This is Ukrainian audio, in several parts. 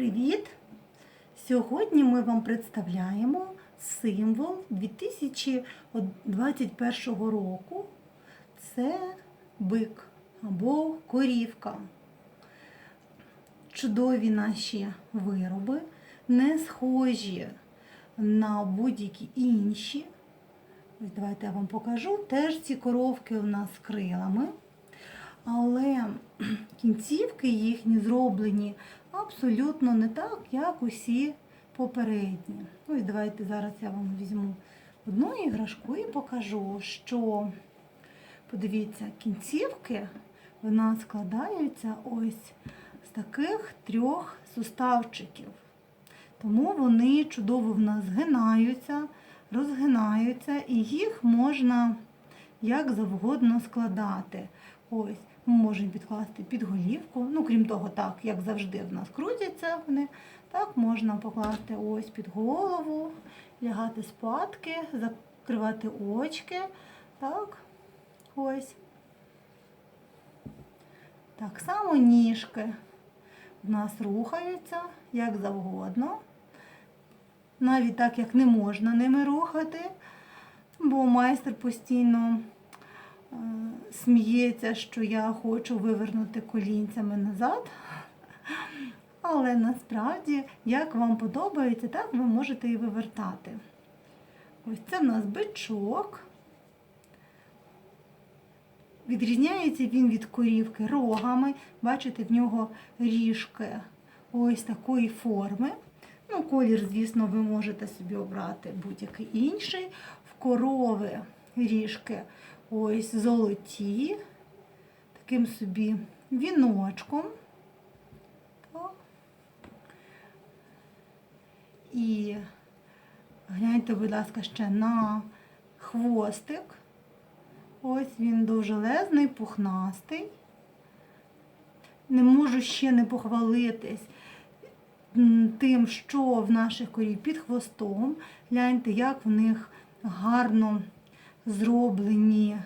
Привіт! Сьогодні ми вам представляємо символ 2021 року. Це бик або корівка. Чудові наші вироби, не схожі на будь-які інші. Давайте я вам покажу. Теж ці коровки у нас крилами. Але кінцівки їхні зроблені абсолютно не так, як усі попередні. Ось давайте зараз я вам візьму одну іграшку і покажу, що, подивіться, кінцівки в нас складаються ось з таких трьох суставчиків. Тому вони чудово в нас згинаються, розгинаються, і їх можна як завгодно складати. Ось, ми можемо підкласти під голівку. Ну, крім того, так, як завжди в нас крутяться вони, так можна покласти ось під голову, лягати спадки, закривати очки. Так, ось. Так само ніжки в нас рухаються як завгодно. Навіть так, як не можна ними рухати, бо майстер постійно сміється, що я хочу вивернути колінцями назад. Але насправді, як вам подобається, так ви можете і вивертати. Ось це в нас бичок. Відрізняється він від корівки рогами. Бачите, в нього ріжки ось такої форми. Ну, колір, звісно, ви можете собі обрати будь-який інший. В корови ріжки ось золоті, таким собі віночком. І гляньте, будь ласка, ще на хвостик. Ось він довжелезний, пухнастий. Не можу ще не похвалитись тим, що в наших корів під хвостом. Гляньте, як в них гарно зроблені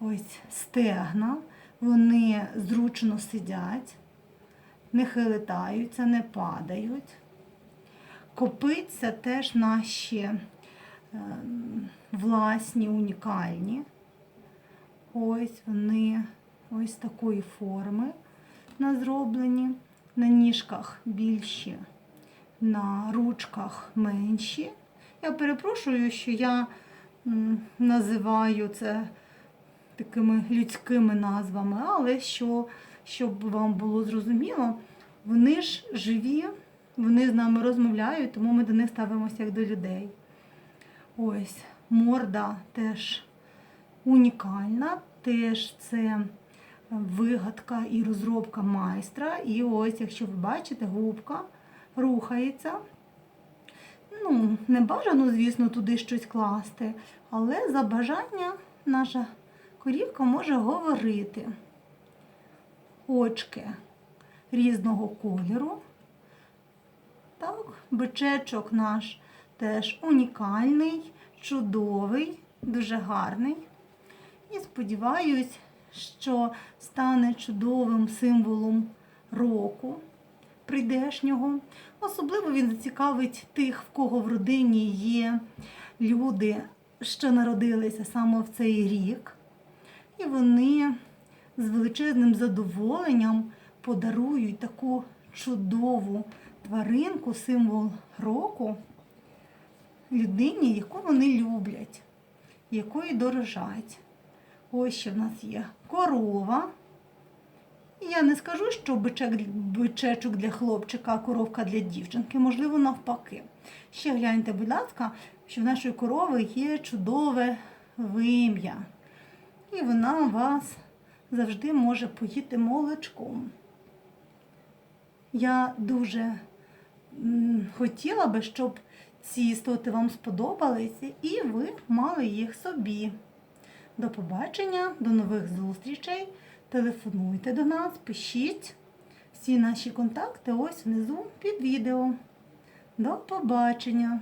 ось стегна. Вони зручно сидять, не хилитаються, не падають. Копиться теж наші ем, власні, унікальні. Ось вони ось такої форми на зроблені. На ніжках більші, на ручках менші. Я перепрошую, що я називаю це такими людськими назвами, але що, щоб вам було зрозуміло, вони ж живі, вони з нами розмовляють, тому ми до них ставимося як до людей. Ось, морда теж унікальна, теж це вигадка і розробка майстра. І ось, якщо ви бачите, губка рухається. Ну, не бажано, звісно, туди щось класти, але за бажання наша корівка може говорити. Очки різного кольору. Так, бичечок наш теж унікальний, чудовий, дуже гарний. І сподіваюсь, що стане чудовим символом року прийдешнього. Особливо він зацікавить тих, в кого в родині є люди, що народилися саме в цей рік. І вони з величезним задоволенням подарують таку чудову тваринку, символ року людині, яку вони люблять, якої дорожать. Ось ще в нас є корова. Я не скажу, що бичечок для хлопчика, а коровка для дівчинки, можливо, навпаки. Ще гляньте, будь ласка, що в нашої корови є чудове вим'я. І вона вас завжди може поїти молочком. Я дуже хотіла би, щоб ці істоти вам сподобалися і ви мали їх собі. До побачення, до нових зустрічей. Телефонуйте до нас, пишіть. Всі наші контакти ось внизу під відео. До побачення!